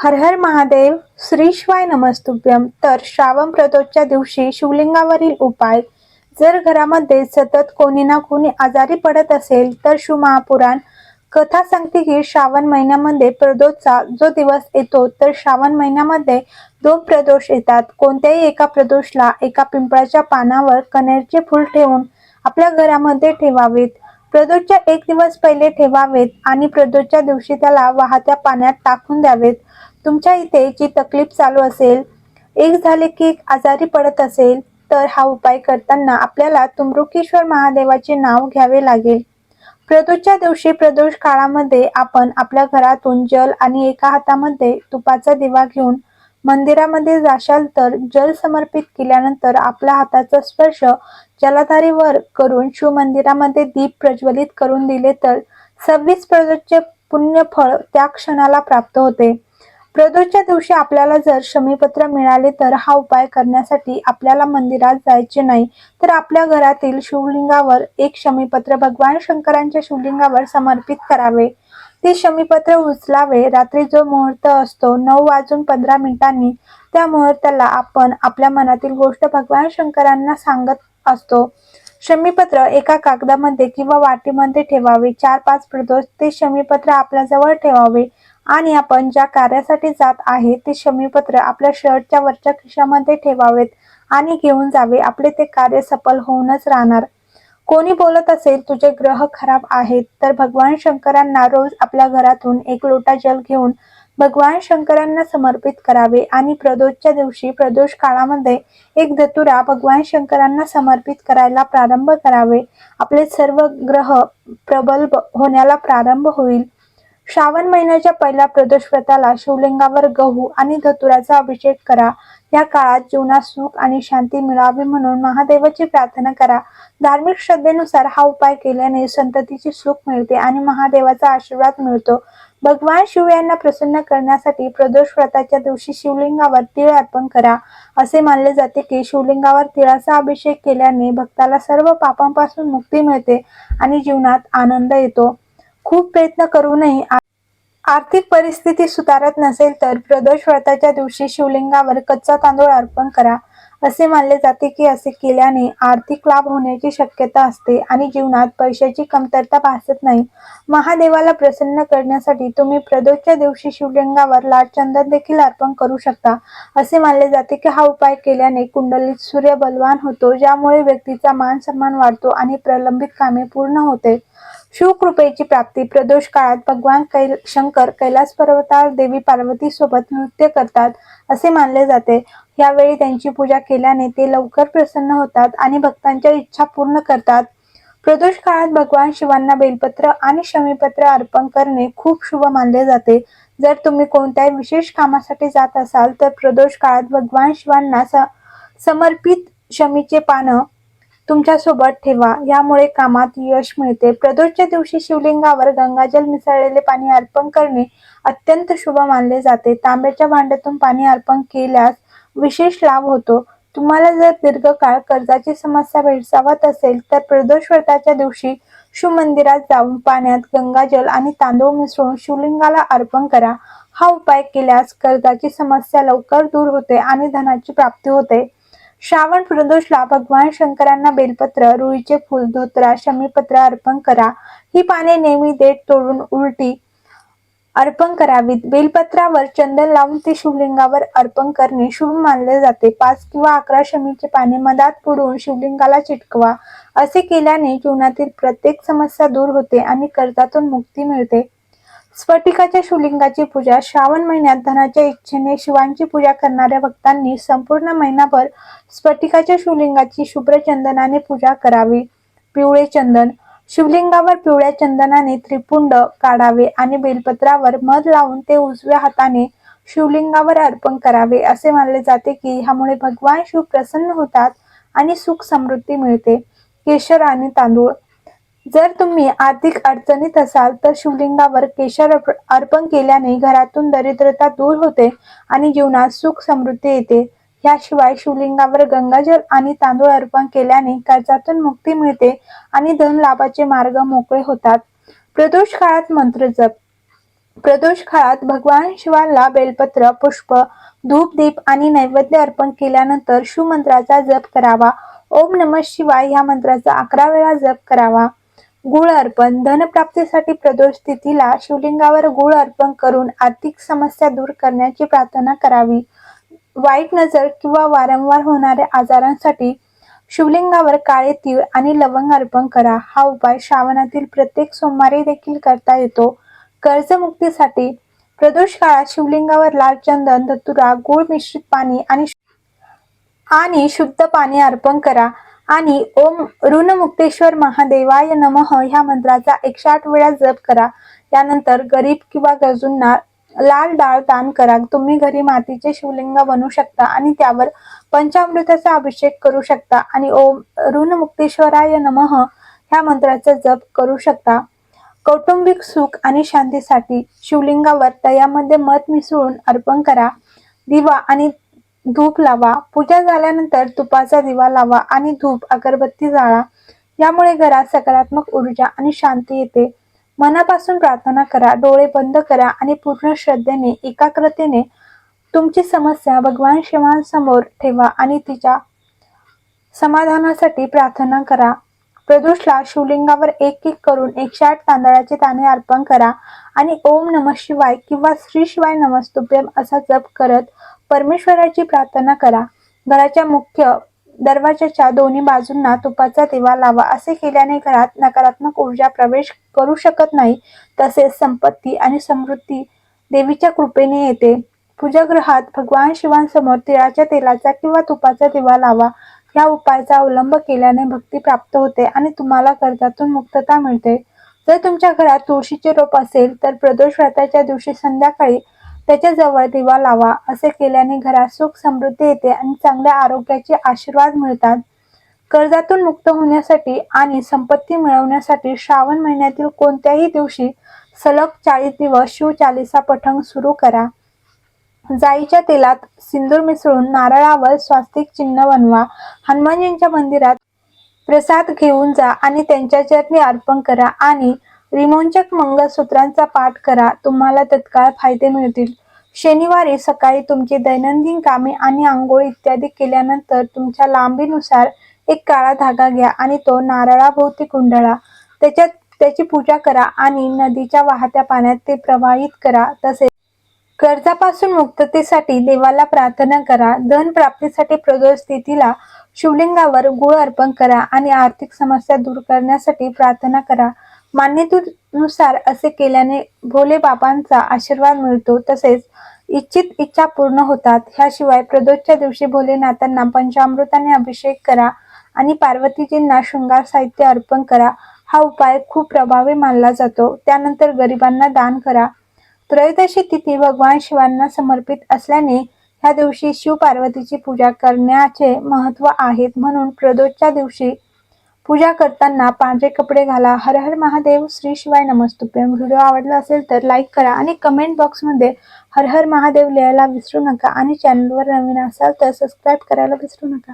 हर हर महादेव श्री शिवाय नमस्तुभ्यम तर श्रावण प्रदोषच्या दिवशी शिवलिंगावरील उपाय जर घरामध्ये सतत कोणी ना कोणी आजारी पडत असेल तर शिवमहापुराण कथा सांगते की श्रावण महिन्यामध्ये प्रदोषचा जो दिवस येतो तर श्रावण महिन्यामध्ये दोन प्रदोष येतात. कोणत्याही एका प्रदोषला एका पिंपळाच्या पानावर कनेरचे फूल ठेवून आपल्या घरामध्ये ठेवावेत. प्रदोषच्या एक दिवस पहिले ठेवावेत आणि प्रदोषच्या दिवशी त्याला वाहत्या पाण्यात टाकून द्यावेत. तुमच्या इथे जी तकलीफ चालू असेल एक झाले की एक आजारी पडत असेल तर हा उपाय करताना आपल्याला तुमरुकेश्वर महादेवाचे नाव घ्यावे लागेल. प्रदोषच्या दिवशी प्रदोष काळामध्ये आपण आपल्या घरातून जल आणि एका हातामध्ये तुपाचा दिवा घेऊन मंदिरामध्ये जाशाल तर जल समर्पित केल्यानंतर आपल्या हाताचा स्पर्श जलाधारीवर करून शिव मंदिरामध्ये दीप प्रज्वलित करून दिले तर सव्वीस प्रदोषचे पुण्य फळ त्या क्षणाला प्राप्त होते. प्रदोषच्या दिवशी आपल्याला जर शमीपत्र मिळाले तर हा उपाय करण्यासाठी आपल्याला मंदिरात जायचे नाही. तर आपल्या घरातील शिवलिंगावर एक शमीपत्र भगवान शंकरांच्या शिवलिंगावर समर्पित करावे. ते शमीपत्र उचलावे. रात्री जो मुहूर्त असतो नऊ वाजून पंधरा मिनिटांनी त्या मुहूर्ताला आपण आपल्या मनातील गोष्ट भगवान शंकरांना सांगत असतो. शमीपत्र एका कागदामध्ये किंवा वाटीमध्ये ठेवावे. चार पाच प्रदोष ते शमीपत्र आपल्याजवळ ठेवावे. आणि आपण ज्या कार्यासाठी जात आहे ते शमीपत्र आपल्या शर्टच्या वरच्या खिशामध्ये ठेवावेत आणि घेऊन जावे. आपले ते कार्य सफल होऊनच राहणार. कोणी बोलत असेल तुझे ग्रह खराब आहेत तर भगवान शंकरांना रोज आपल्या घरातून एक लोटा जल घेऊन भगवान शंकरांना समर्पित करावे आणि प्रदोषच्या दिवशी प्रदोष काळामध्ये एक धतुरा भगवान शंकरांना समर्पित करायला प्रारंभ करावे. आपले सर्व ग्रह प्रबल होण्याला प्रारंभ होईल. श्रावण महिन्याच्या पहिल्या प्रदोष व्रताला शिवलिंगावर गहू आणि धतुराचा अभिषेक करा. या काळात जीवनात सुख आणि शांती मिळावी म्हणून महादेवाची प्रार्थना करा. धार्मिक श्रद्धेनुसार हा उपाय केल्याने संततीची सुख मिळते आणि महादेवाचा आशीर्वाद मिळतो. भगवान शिव यांना प्रसन्न करण्यासाठी प्रदोष व्रताच्या दिवशी शिवलिंगावर तिळ अर्पण करा. असे मानले जाते की शिवलिंगावर तिळाचा अभिषेक केल्याने भक्ताला सर्व पापांपासून मुक्ती मिळते आणि जीवनात आनंद येतो. खूप प्रयत्न करूनही आर्थिक परिस्थिती सुधारत नसेल तर प्रदोष व्रताच्या दिवशी शिवलिंगावर कच्चा तांदूळ अर्पण करा असे मानले जाते की असे केल्याने आर्थिक लाभ होण्याची शक्यता असते आणि जीवनात पैशाची कमतरता भासत नाही. महादेवाला प्रसन्न करण्यासाठी तुम्ही प्रदोषच्या दिवशी शिवलिंगावर लाल चंदन देखील अर्पण करू शकता असे मानले जाते की हा उपाय केल्याने कुंडलीत सूर्य बलवान होतो ज्यामुळे व्यक्तीचा मान सन्मान वाढतो आणि प्रलंबित कामे पूर्ण होते. शिवकृपेची प्राप्ती. प्रदोष काळात भगवान कैल शंकर कैलास पर्वतावर देवी पार्वती सोबत नृत्य करतात असे मानले जाते. यावेळी त्यांची पूजा केल्याने ते लवकर प्रसन्न होतात आणि भक्तांच्या इच्छा पूर्ण करतात. प्रदोष काळात भगवान शिवांना बेलपत्र आणि शमीपत्र अर्पण करणे खूप शुभ मानले जाते. जर तुम्ही कोणत्याही विशेष कामासाठी जात असाल तर प्रदोष काळात भगवान शिवांना स- समर्पित शमीचे पानं तुमच्यासोबत ठेवा. यामुळे कामात यश मिळते. प्रदोषच्या दिवशी शिवलिंगावर गंगाजल मिसळलेले पाणी अर्पण करणे अत्यंत शुभ मानले जाते. तांब्याच्या भांड्यातून पाणी अर्पण केल्यास विशेष लाभ होतो. तुम्हाला जर दीर्घकाळ कर्जाची समस्या भेडसावत असेल तर प्रदोष व्रताच्या दिवशी शिव मंदिरात जाऊन पाण्यात गंगाजल आणि तांदूळ मिसळून शिवलिंगाला अर्पण करा. हा उपाय केल्यास कर्जाची समस्या लवकर दूर होते आणि धनाची प्राप्ती होते. श्रावण प्रदोषला भगवान शंकरांना बेलपत्र रुईचे फूल धोत्रा शमीपत्र अर्पण करा. ही पाने नेहमी देठ तोडून उलटी अर्पण करावीत. बेलपत्रावर चंदन लावून ते शिवलिंगावर अर्पण करणे शुभ मानले जाते. पाच किंवा अकरा शमीचे पाने मधात बुडवून शिवलिंगाला चिटकवा. असे केल्याने जीवनातील प्रत्येक समस्या दूर होते आणि कर्जातून मुक्ती मिळते. स्फटिकाच्या शिवलिंगाची पूजा श्रावण महिन्यात धनाच्या इच्छेने शिवांची पूजा करणाऱ्या भक्तांनी संपूर्ण महिनाभर स्फटिकाच्या शिवलिंगाची शुभ्र चंदनाने पूजा करावी. पिवळे चंदन. शिवलिंगावर पिवळ्या चंदनाने त्रिपुंड काढावे आणि बेलपत्रावर मध लावून ते उजव्या हाताने शिवलिंगावर अर्पण करावे असे मानले जाते की ह्यामुळे भगवान शिव प्रसन्न होतात आणि सुख समृद्धी मिळते. केशर आणि तांदूळ. जर तुम्ही आर्थिक अडचणीत असाल तर शिवलिंगावर केशर अर्पण केल्याने घरातून दरिद्रता दूर होते आणि जीवनात सुख समृद्धी येते. याशिवाय शिवलिंगावर गंगाजल आणि तांदूळ अर्पण केल्याने कर्जातून मुक्ती मिळते आणि धन लाभाचे मार्ग मोकळे होतात. प्रदोष काळात मंत्र जप. प्रदोष काळात भगवान शिवाला बेलपत्र पुष्प धूप दीप आणि नैवेद्य अर्पण केल्यानंतर शिवमंत्राचा जप करावा. ओम नम शिवाय ह्या मंत्राचा अकरा वेळा जप करावा. गुळ अर्पण. धनप्राप्तीसाठी प्रदोष स्थितीला शिवलिंगावर गुळ अर्पण करून आर्थिक समस्या दूर करण्याची प्रार्थना करावी. वाईट नजर किंवा वारंवार होणाऱ्या आजारांसाठी शिवलिंगावर काळे तीळ आणि लवंग अर्पण करा. हा उपाय श्रावणातील प्रत्येक सोमवारी देखील करता येतो. कर्जमुक्तीसाठी प्रदोष काळात शिवलिंगावर लाल चंदन धतुरा गुळ मिश्रित पाणी आणि आणि शुद्ध पाणी अर्पण करा. आणि ओम ऋणमुक्तेश्वर महादेवाय नमः ह्या मंत्राचा एकशे आठ वेळा जप करा. त्यानंतर गरीब किंवा गरजूंना लाल डाळ दान करा. तुम्ही घरी मातीचे शिवलिंग बनवू शकता आणि त्यावर पंचामृताचा अभिषेक करू शकता आणि ओम ऋणमुक्तेश्वराय नमः ह्या मंत्राचा जप करू शकता. कौटुंबिक सुख आणि शांतीसाठी शिवलिंगावर तयामध्ये मध मिसळून अर्पण करा. दिवा आणि धूप लावा. पूजा झाल्यानंतर तुपाचा दिवा लावा आणि धूप अगरबत्ती जाळा. यामुळे घरात सकारात्मक ऊर्जा आणि शांती येते. मनापासून प्रार्थना करा डोळे बंद करा आणि पूर्ण श्रद्धेने एकाग्रतेने तुमची समस्या भगवान शिवांसमोर ठेवा आणि तिच्या समाधानासाठी प्रार्थना करा. प्रदोषला शिवलिंगावर एक एक करून एकशे आठ तांदळाचे ताने अर्पण करा आणि ओम नम शिवाय किंवा श्री शिवाय नमस्तुभ्यम असा जप करत परमेश्वराची प्रार्थना करा. घराच्या मुख्य दरवाजाच्या दोन्ही बाजूंना तुपाचा दिवा लावा. असे केल्याने घरात नकारात्मक ऊर्जा प्रवेश करू शकत नाही. तसेच संपत्ती आणि समृद्धी देवीच्या कृपेने येते. पूजागृहात भगवान शिवांसमोर तिळाच्या तेलाचा किंवा तुपाचा दिवा लावा. या उपायाचा अवलंब केल्याने भक्ती प्राप्त होते आणि तुम्हाला कर्जातून मुक्तता मिळते. जर तुमच्या घरात तुळशीचे रोप असेल तर प्रदोष व्रताच्या दिवशी संध्याकाळी त्याच्याजवळ दिवा लावा. असे केल्याने घरात सुख समृद्धी येते आणि चांगल्या आरोग्याचे आशीर्वाद मिळतात. कर्जातून मुक्त होण्यासाठी आणि संपत्ती मिळवण्यासाठी श्रावण महिन्यातील कोणत्याही दिवशी सलग चाळीस दिवस शिवचालिसा पठण सुरू करा. जाईच्या तेलात सिंदूर मिसळून नारळावर स्वास्तिक चिन्ह बनवा. हनुमानजींच्या मंदिरात प्रसाद घेऊन जा आणि त्यांच्या चरणी अर्पण करा आणि रिमोंचक मंगळसूत्रांचा पाठ करा. तुम्हाला तत्काळ फायदे मिळतील. शनिवारी सकाळी तुमची दैनंदिन कामे आणि आंघोळ इत्यादी केल्यानंतर तुमच्या लांबीनुसार एक काळा धागा घ्या आणि तो नारळाभोवती गुंडाळा त्याच्यात त्याची पूजा करा आणि नदीच्या वाहत्या पाण्यात ते प्रवाहित करा. तसेच कर्जापासून मुक्ततेसाठी देवाला प्रार्थना करा धन प्राप्तीसाठी प्रदोष स्थितीला शिवलिंगावर गुळ अर्पण करा आणि आर्थिक समस्या दूर करण्यासाठी प्रार्थना करा. मान्यतेनुसार असे केल्याने भोले बाबांचा आशीर्वाद मिळतो तसेच इच्छित इच्छा पूर्ण होतात. ह्याशिवाय प्रदोषच्या दिवशी भोलेनाथांना पंचामृताने अभिषेक करा आणि पार्वतीजींना शृंगार साहित्य अर्पण करा. हा उपाय खूप प्रभावी मानला जातो. त्यानंतर गरिबांना दान करा. त्रयोदशी तिथी भगवान शिवांना समर्पित असल्याने ह्या दिवशी शिव पार्वतीची पूजा करण्याचे महत्त्व आहेत म्हणून प्रदोषच्या दिवशी पूजा करताना पांढरे कपडे घाला. हर हर महादेव श्री शिवाय नमस्तुभ्यम व्हिडिओ आवडला असेल तर लाईक करा आणि कमेंट बॉक्समध्ये हर हर महादेव लिहायला विसरू नका आणि चॅनलवर नवीन असाल तर सबस्क्राईब करायला विसरू नका.